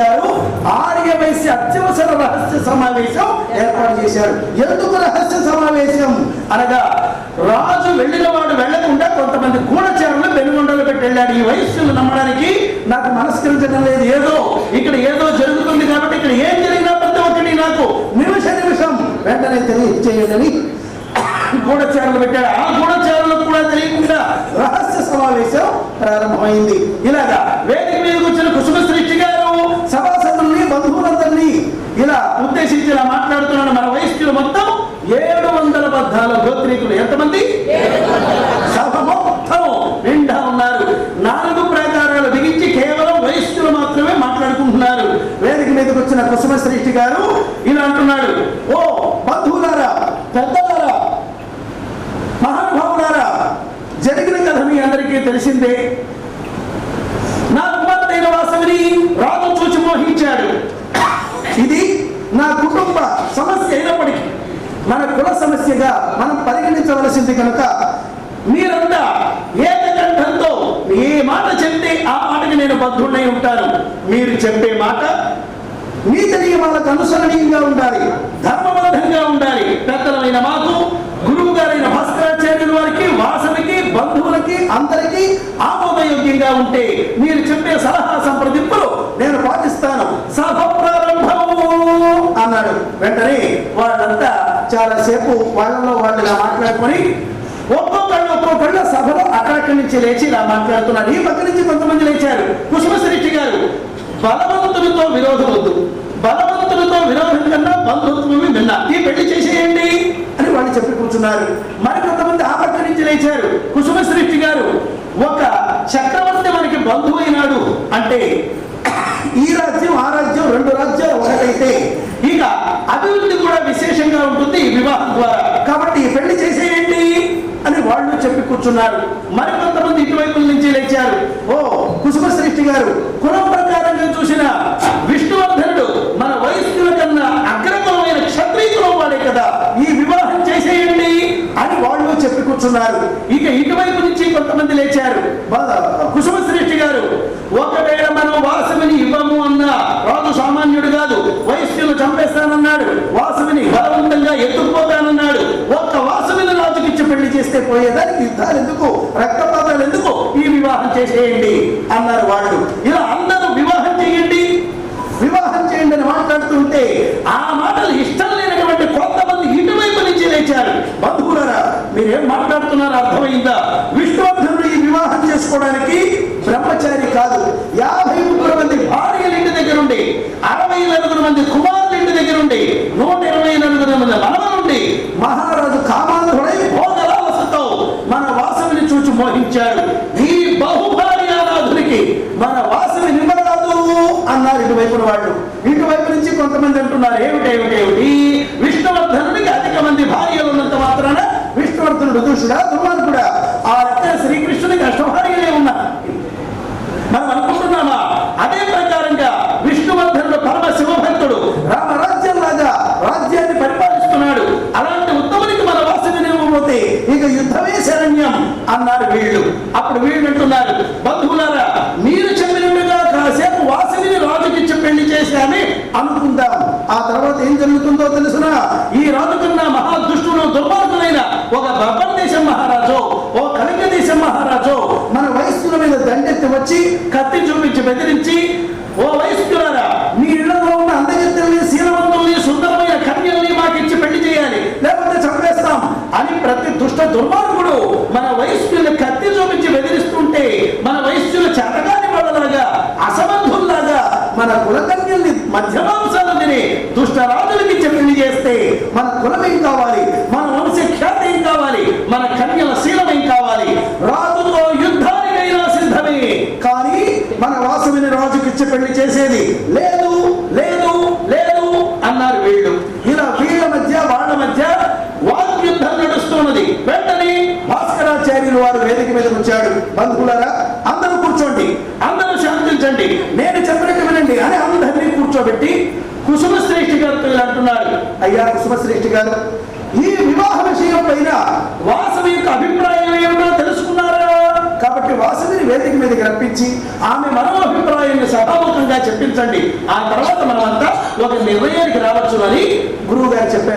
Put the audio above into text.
గారు ఆర్యవైశ్య అత్యవసర రహస్య సమావేశం ఏర్పాటు చేశారు. ఎందుకు రహస్య సమావేశం? అనగా రాజు వెళ్ళిన వాడు వెళ్ళకుండా కొంతమంది గూఢచారులు పెనుగొండలు పెట్టి వెళ్ళాడు. ఈ వయస్సులు నమ్మడానికి నాకు మనస్కరించడం లేదు. ఏదో ఇక్కడ ఏదో జరుగుతుంది కాబట్టి ఇక్కడ ఏం జరిగినా ప్రతి ఒక్కటి నాకు నిమిష నిమిషం వెంటనే తెలియచేయదని గూఢచారులు పెట్టాడు. ఆ గూఢచారులకు కూడా తెలియకుండా రహస్య సమావేశం ప్రారంభమైంది. ఇలాగా వేదిక మీదకి వచ్చిన కుసుమ సృష్టి గారు సభాసదుల్ని బంధువులందరినీ ఇలా ఉద్దేశించి ఇలా మాట్లాడుతున్నాడు మన వయస్సులు మొత్తం ఏడు వందల పద్నాలుగు గోత్రీకులు ఎంతమంది సభ మొత్తం నిండా ఉన్నారు నాలుగు ప్రకారాలు బిగించి కేవలం వయస్సులు మాత్రమే మాట్లాడుకుంటున్నారు వేదిక మీదకి వచ్చిన కుసుమ శ్రేష్ఠి గారు ఇలా అంటున్నాడు. ఓ బంధువులారా పెద్దలారా మహానుభావులారా జరిగిన కథ మీ అందరికీ తెలిసిందే. నా కుమార్తెైన వాసవిని రాజు చూచి మోహించాడు. ఇది నా కుటుంబ సమస్య అయినప్పటికీ మన కుల సమస్యగా మనం పరిగణించవలసింది కనుక మీరంతా ఏకకంఠంతో ఏ మాట చెప్తే ఆ మాటకి నేను బద్ధుడై ఉంటాను. మీరు చెప్పే మాట నీతి నియమాలకు అనుసరణీయంగా ఉండాలి. ధర్మబద్ధంగా ఉండాలి. పెద్దలమైన మాకు గురువు గారైన భాస్కరాచార్యుల వారికి వాసనకి బంధువులకి అందరికీ ఆమోదయోగ్యంగా ఉంటే మీరు చెప్పే సలహా సంప్రదింపులు నేను పాటిస్తాను. సభ ప్రారంభము అన్నాడు. వెంటనే వాళ్ళంతా చాలాసేపు వాళ్ళలో వాళ్ళుగా మాట్లాడుకొని ఒక్కొక్కళ్ళు ఒక్కొక్కళ్ళు సభలో అక్కడక్కడి నుంచి లేచి ఇలా మాట్లాడుతున్నారు. ఈ పక్క నుంచి కొంతమంది లేచారు. కుసుమశ్రెడ్డి గారు బలవంతులతో విరోధం వద్దు బలవంతులతో విరోధం కన్నా బంధుత్వమే నిన్న ఈ పెళ్ళి చేసేయండి అని వాళ్ళు చెప్పి కూర్చున్నారు. మరి కొంతమంది ఆ నుంచి లేచారు. కుసుమశ్రెడ్డి గారు ఒక చక్రవర్తి మనకి బంధువు అయినాడు. అంటే ఈ రాజ్యం ఆ రాజ్యం రెండు రాజ్యాలు ఒకటైతే ఇక అభివృద్ధి కూడా విశేషంగా ఉంటుంది ఈ వివాహం ద్వారా. కాబట్టి ఈ పెళ్ళి చేసేయండి అని వాళ్ళు చెప్పి కూర్చున్నారు. మరి కొంతమంది ఇటువైపుల నుంచి లేచారు. ఓ కుసుమ శ్రేష్ఠి గారు కులం ప్రకారంగా చూసిన విష్ణువర్ధనుడు మన వయస్కుల కన్నా అగ్రకులమైన క్షత్రియ కులం వాడే కదా ఈ వివాహం చేసేయండి అని వాళ్ళు చెప్పి ఇక ఇటువైపు నుంచి కొంతమంది లేచారు. కుసుమ శ్రేష్ఠి గారు ఒకవేళ మనం వాసవిని ఇవ్వము అన్న రాజు సామాన్యుడు కాదు వయస్సును చంపేస్తానన్నాడు వాసవిని బలవంతంగా ఎత్తుకుపోతానన్నాడు ఒక్క వాసవిని రాజుకిచ్చి పెళ్ళి చేస్తే పోయేదానికి యుద్ధాలు ఎందుకు? రక్తపాతాలు ఎందుకు? ఈ వివాహం చేసేయండి అన్నారు వాళ్ళు. ఇలా అందరూ వివాహం చేయండి. వివాహం చేయండి అని మాట్లాడుతుంటే ఆ మాటలు ఇష్టం లేనటువంటి కొంతమంది ఇటువైపు నుంచి లేచారు బంధువులరా మీరేం మాట్లాడుతున్నారో అర్థమైందా విష్ణువర్ధనుడు ఈ వివాహం చేసుకోవడానికి బ్రహ్మచారి కాదు యాభై ముగ్గురు మంది భార్యల ఇంటి దగ్గర ఉండి అరవై నలుగురు మంది కుమారుల ఇంటి దగ్గర ఉండి నూట ఇరవై నలుగురు మంది మనవలుండి మహారాజు కామాంధుడై భోగలాలసతో మన వాసవిని చూచి మోహించాడు. ఈ బహుభార్యానాథునికి మన వాసవి నిమ్మరాదు అన్నారు ఇటువైపున వాళ్ళు. ఇటువైపు నుంచి కొంతమంది అంటున్నారు ఏమిటి ఏమిటి ఏమిటి? విష్ణువర్ధనుడికి అధిక మంది భార్యలు ఉన్నంత మాత్రాన విష్ణువర్ధనుడు దుష్టుడా దుర్మార్గ అన్నారు వీళ్ళు. అప్పుడు వీళ్ళు అంటున్నారు బంధువులారా మీరు చెప్పినట్టుగా కాసేపు వాసవిని రాజుకిచ్చి పెళ్ళి చేశామని అనుకుందాం. ఆ తర్వాత ఏం జరుగుతుందో తెలుసునా ఈ రాజుకున్న కన్నా మహాదుష్టుడు దుర్మార్గులైన ఒక బబ్బర్ దేశం మహారాజు ఓ కళింగ దేశం మహారాజు మన వయస్సుల మీద దండెత్తి వచ్చి కత్తి చూపించి బెదిరించి ఓ వయస్సు దుష్ట దుర్మార్గుడు మన వయస్సుల్ని కత్తి చూపించి బెదిరిస్తుంటే మన వయస్సులు చేతగాని వాళ్ళలాగా అసమర్థుల్లాగా మన కులకన్యల్ని మధ్యమాంసాలు తినే దుష్ట రాజులకి పెళ్ళి చేస్తే మన కులం ఏం కావాలి? మన వంశ ఖ్యాతి ఏం కావాలి? మన కన్యల శీలం ఏం కావాలి? రాజుతో యుద్ధానికైనా సిద్ధమే. కానీ మన వాసవిని రాజుకిచ్చి పెళ్ళి చేసేది లేదు. వారు వేదిక మీద వచ్చాడు. బంధువులారా అందరూ కూర్చోండి. అందరూ శాంతించండి. నేను చెప్పినట్టు వినండి. అని అందరినీ కూర్చోబెట్టి కుసుమ శ్రేష్ఠి గారితో ఇలా అంటున్నారు. అయ్యా కుసుమ శ్రేష్ఠి గారు ఈ వివాహ విషయం పైన వాసవి యొక్క అభిప్రాయం ఏమిటో తెలుసుకున్నారా? కాబట్టి వాసవిని వేదిక మీదకి రప్పించి ఆమె మనోభిప్రాయాన్ని సభాముఖంగా చెప్పించండి. ఆ తర్వాత మనమంతా ఒక నిర్ణయానికి రావచ్చు అని గురువు గారు చెప్పారు.